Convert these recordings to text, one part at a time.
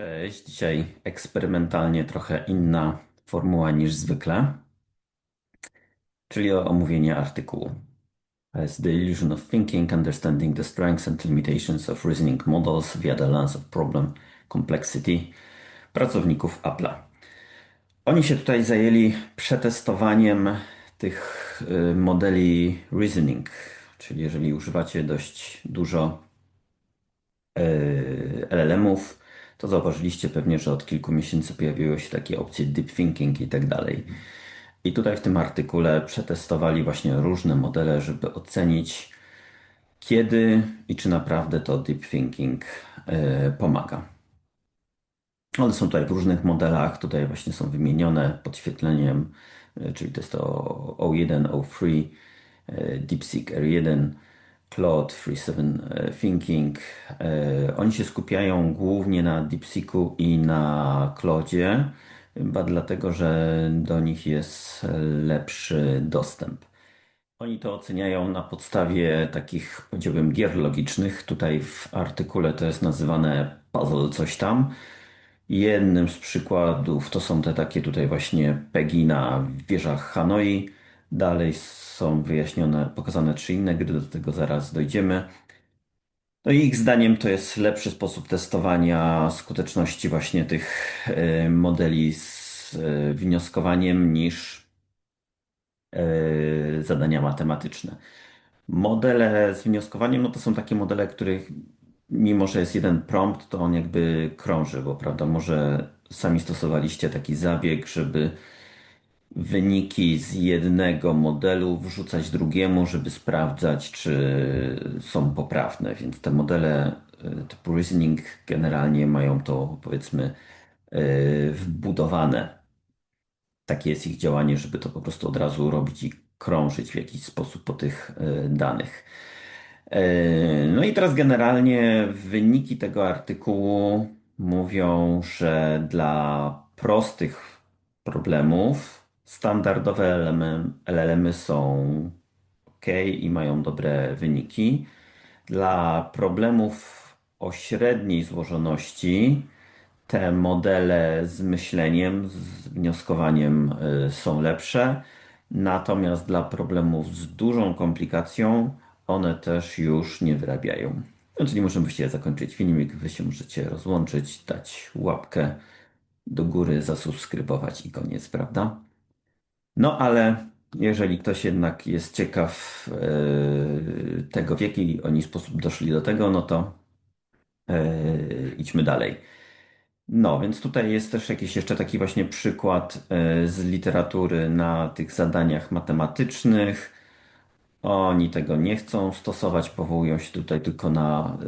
Cześć, dzisiaj eksperymentalnie trochę inna formuła niż zwykle, czyli omówienie artykułu. As the illusion of thinking, understanding the strengths and limitations of reasoning models via the lens of problem complexity pracowników Apple'a. Oni się tutaj zajęli przetestowaniem tych y, modeli reasoning, czyli jeżeli używacie dość dużo y, LLM-ów, to zauważyliście pewnie, że od kilku miesięcy pojawiły się takie opcje deep thinking i tak dalej. I tutaj w tym artykule przetestowali właśnie różne modele, żeby ocenić, kiedy i czy naprawdę to deep thinking yy, pomaga. One są tutaj w różnych modelach, tutaj właśnie są wymienione podświetleniem, yy, czyli to jest to O1, O3, yy, DeepSeek R1, Claude 37 e, Thinking. E, oni się skupiają głównie na DeepSeeku i na Claude, chyba dlatego, że do nich jest lepszy dostęp. Oni to oceniają na podstawie takich, powiedziałbym, gier logicznych. Tutaj w artykule to jest nazywane puzzle coś tam. Jednym z przykładów to są te takie tutaj właśnie PEGI na wieżach Hanoi. Dalej są wyjaśnione, pokazane trzy inne gry, do tego zaraz dojdziemy. No i ich zdaniem to jest lepszy sposób testowania skuteczności właśnie tych e, modeli z e, wnioskowaniem niż e, zadania matematyczne. Modele z wnioskowaniem, no to są takie modele, których mimo, że jest jeden prompt, to on jakby krąży, bo prawda, może sami stosowaliście taki zabieg, żeby wyniki z jednego modelu wrzucać drugiemu, żeby sprawdzać, czy są poprawne. Więc te modele e, typu reasoning generalnie mają to powiedzmy e, wbudowane. Takie jest ich działanie, żeby to po prostu od razu robić i krążyć w jakiś sposób po tych e, danych. No i teraz generalnie wyniki tego artykułu mówią, że dla prostych problemów Standardowe LLM-y są ok i mają dobre wyniki. Dla problemów o średniej złożoności te modele z myśleniem, z wnioskowaniem y, są lepsze. Natomiast dla problemów z dużą komplikacją one też już nie wyrabiają. No, czyli możemy właściwie zakończyć filmik. Wy się możecie rozłączyć, dać łapkę do góry, zasubskrybować i koniec, prawda? No ale jeżeli ktoś jednak jest ciekaw e, tego, w jaki oni sposób doszli do tego, no to e, idźmy dalej. No, więc tutaj jest też jakiś jeszcze taki właśnie przykład e, z literatury na tych zadaniach matematycznych. Oni tego nie chcą stosować, powołują się tutaj tylko na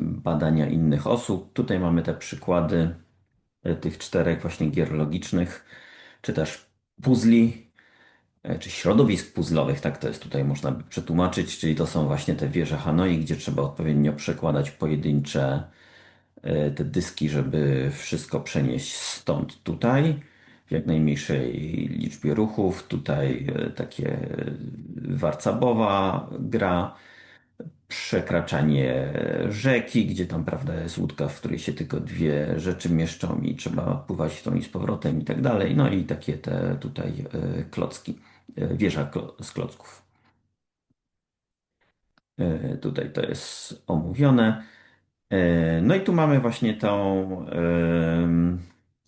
badania innych osób. Tutaj mamy te przykłady tych czterech właśnie gier logicznych, czy też puzli, e, czy środowisk puzzlowych, tak to jest tutaj można przetłumaczyć, czyli to są właśnie te wieże Hanoi, gdzie trzeba odpowiednio przekładać pojedyncze e, te dyski, żeby wszystko przenieść stąd tutaj w jak najmniejszej liczbie ruchów. Tutaj e, takie warcabowa gra przekraczanie rzeki, gdzie tam prawda jest łódka, w której się tylko dwie rzeczy mieszczą i trzeba pływać w tą i z powrotem i tak dalej. No i takie te tutaj e, klocki, e, wieża z klocków. E, tutaj to jest omówione. No i tu mamy właśnie tą,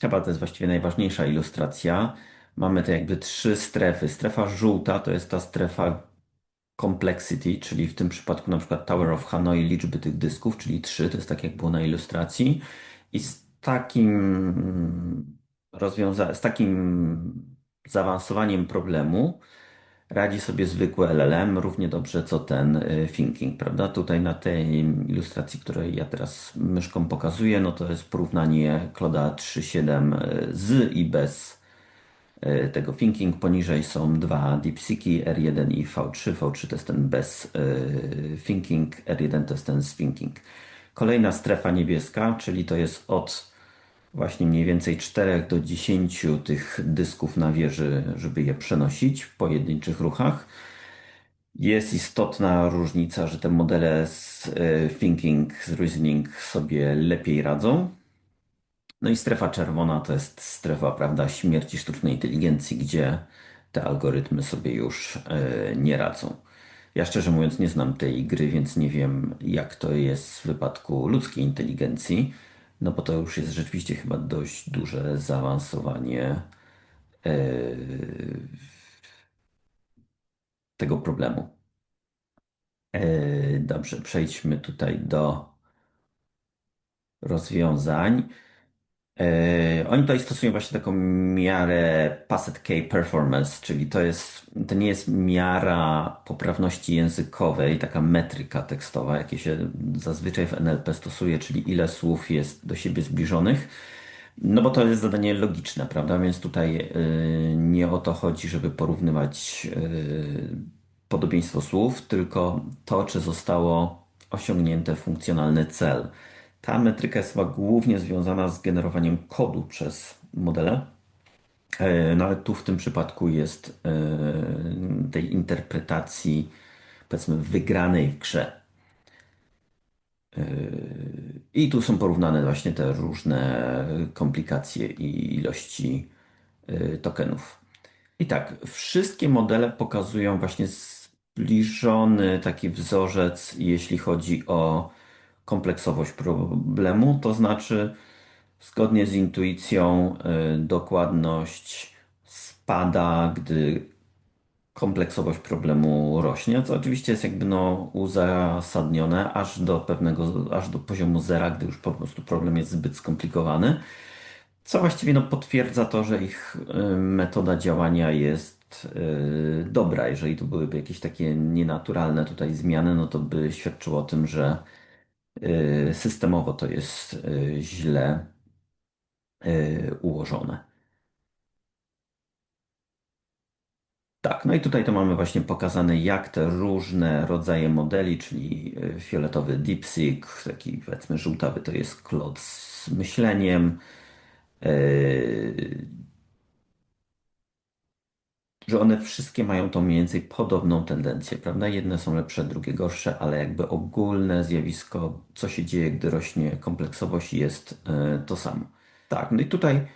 chyba to jest właściwie najważniejsza ilustracja. Mamy te jakby trzy strefy. Strefa żółta to jest ta strefa complexity, czyli w tym przypadku na przykład Tower of Hanoi liczby tych dysków, czyli 3, to jest tak jak było na ilustracji. I z takim rozwiąza- z takim zaawansowaniem problemu radzi sobie zwykły LLM równie dobrze co ten y, thinking, prawda? Tutaj na tej ilustracji, której ja teraz myszką pokazuję, no to jest porównanie Cloda 3.7 y, z i bez tego thinking. Poniżej są dwa DeepSeeki, R1 i V3. V3 to jest ten bez e, thinking, R1 to jest ten z thinking. Kolejna strefa niebieska, czyli to jest od właśnie mniej więcej 4 do 10 tych dysków na wieży, żeby je przenosić w pojedynczych ruchach. Jest istotna różnica, że te modele z e, thinking, z reasoning sobie lepiej radzą No i strefa czerwona to jest strefa, prawda, śmierci sztucznej inteligencji, gdzie te algorytmy sobie już e, nie radzą. Ja szczerze mówiąc nie znam tej gry, więc nie wiem, jak to jest w wypadku ludzkiej inteligencji, no bo to już jest rzeczywiście chyba dość duże zaawansowanie e, tego problemu. E, Dobrze, przejdźmy tutaj do rozwiązań. E, Oni tutaj stosują właśnie taką miarę Passet K Performance, czyli to jest, to nie jest miara poprawności językowej, taka metryka tekstowa, jakie się zazwyczaj w NLP stosuje, czyli ile słów jest do siebie zbliżonych. No bo to jest zadanie logiczne, prawda? Więc tutaj y, nie o to chodzi, żeby porównywać y, podobieństwo słów, tylko to, czy zostało osiągnięty funkcjonalny cel. Ta metryka jest chyba głównie związana z generowaniem kodu przez modele. E, No ale tu w tym przypadku jest e, tej interpretacji, powiedzmy, wygranej w grze. I tu są porównane właśnie te różne komplikacje i ilości e, tokenów. I tak, wszystkie modele pokazują właśnie zbliżony taki wzorzec, jeśli chodzi o kompleksowość problemu, to znaczy zgodnie z intuicją y, dokładność spada, gdy kompleksowość problemu rośnie, co oczywiście jest jakby no uzasadnione aż do pewnego, aż do poziomu zera, gdy już po prostu problem jest zbyt skomplikowany. Co właściwie no, potwierdza to, że ich y, metoda działania jest y, dobra. Jeżeli tu byłyby jakieś takie nienaturalne tutaj zmiany, no to by świadczyło o tym, że systemowo to jest y, źle y, ułożone. Tak, no i tutaj to mamy właśnie pokazane, jak te różne rodzaje modeli, czyli fioletowy DeepSeek, taki powiedzmy żółtawy to jest Claude z myśleniem, że one wszystkie mają tą mniej więcej podobną tendencję, prawda? Jedne są lepsze, drugie gorsze, ale jakby ogólne zjawisko, co się dzieje, gdy rośnie kompleksowość, jest e, to samo. Tak, no i tutaj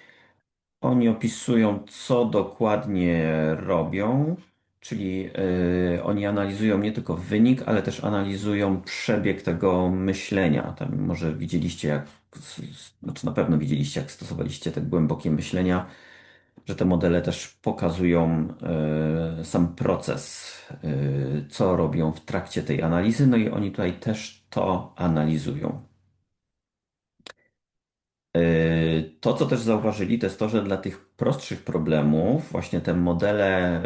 oni opisują, co dokładnie robią, czyli e, oni analizują nie tylko wynik, ale też analizują przebieg tego myślenia. Tam może widzieliście, jak, znaczy na pewno widzieliście, jak stosowaliście te głębokie myślenia że te modele też pokazują e, sam proces, e, co robią w trakcie tej analizy, no i oni tutaj też to analizują. E, To, co też zauważyli, to jest to, że dla tych prostszych problemów, właśnie te modele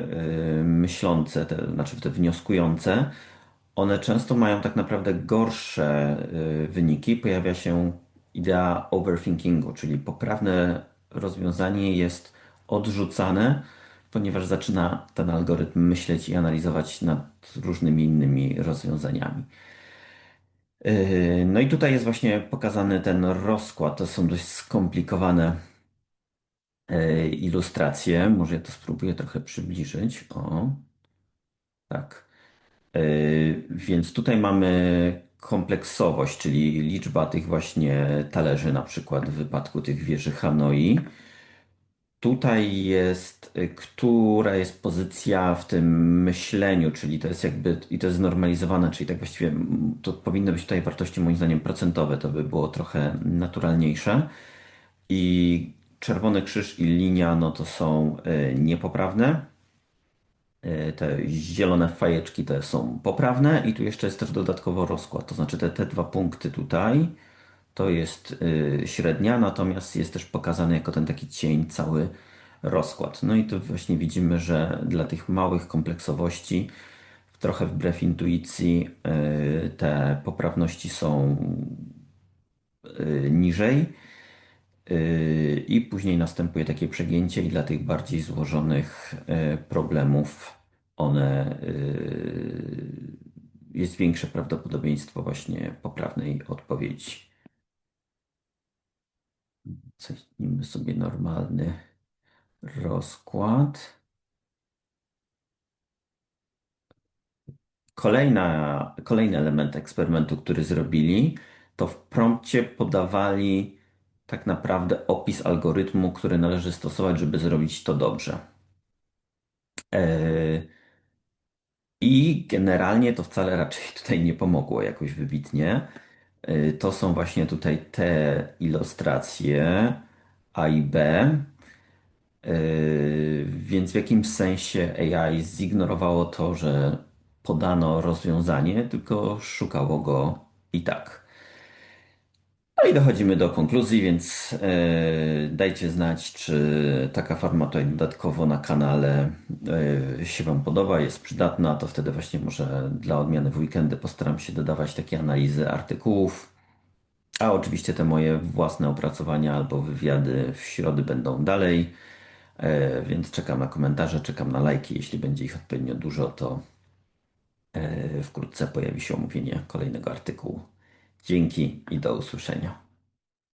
myślące, te, znaczy te wnioskujące, one często mają tak naprawdę gorsze wyniki. Pojawia się idea overthinkingu, czyli poprawne rozwiązanie jest odrzucane, ponieważ zaczyna ten algorytm myśleć i analizować nad różnymi innymi rozwiązaniami. Yy, No i tutaj jest właśnie pokazany ten rozkład. To są dość skomplikowane yy, ilustracje. Może ja to spróbuję trochę przybliżyć. O, tak. Yy, Więc tutaj mamy kompleksowość, czyli liczba tych właśnie talerzy, na przykład w wypadku tych wieży Hanoi. Tutaj jest, y, która jest pozycja w tym myśleniu, czyli to jest jakby, i to jest znormalizowane, czyli tak właściwie to powinny być tutaj wartości moim zdaniem procentowe, to by było trochę naturalniejsze. I czerwony krzyż i linia, no to są y, niepoprawne. Y, Te zielone fajeczki te są poprawne i tu jeszcze jest też dodatkowo rozkład, to znaczy te, te dwa punkty tutaj to jest y, średnia, natomiast jest też pokazany jako ten taki cień cały rozkład. No i tu właśnie widzimy, że dla tych małych kompleksowości, trochę wbrew intuicji, y, te poprawności są y, niżej. I później następuje takie przegięcie, i dla tych bardziej złożonych problemów one jest większe prawdopodobieństwo właśnie poprawnej odpowiedzi. Zacznijmy sobie normalny rozkład. Kolejna, kolejny element eksperymentu, który zrobili, to w prompcie podawali tak naprawdę opis algorytmu, który należy stosować, żeby zrobić to dobrze. E, I generalnie to wcale raczej tutaj nie pomogło jakoś wybitnie. E, To są właśnie tutaj te ilustracje A i B. Yy, Więc w jakimś sensie AI zignorowało to, że podano rozwiązanie, tylko szukało go i tak. No i dochodzimy do konkluzji, więc yy, dajcie znać, czy taka forma tutaj dodatkowo na kanale yy, się Wam podoba, jest przydatna, to wtedy właśnie może dla odmiany w weekendy postaram się dodawać takie analizy artykułów. A oczywiście te moje własne opracowania albo wywiady w środy będą dalej. E, Więc czekam na komentarze, czekam na lajki. Jeśli będzie ich odpowiednio dużo, to wkrótce pojawi się omówienie kolejnego artykułu. Dzięki i do usłyszenia.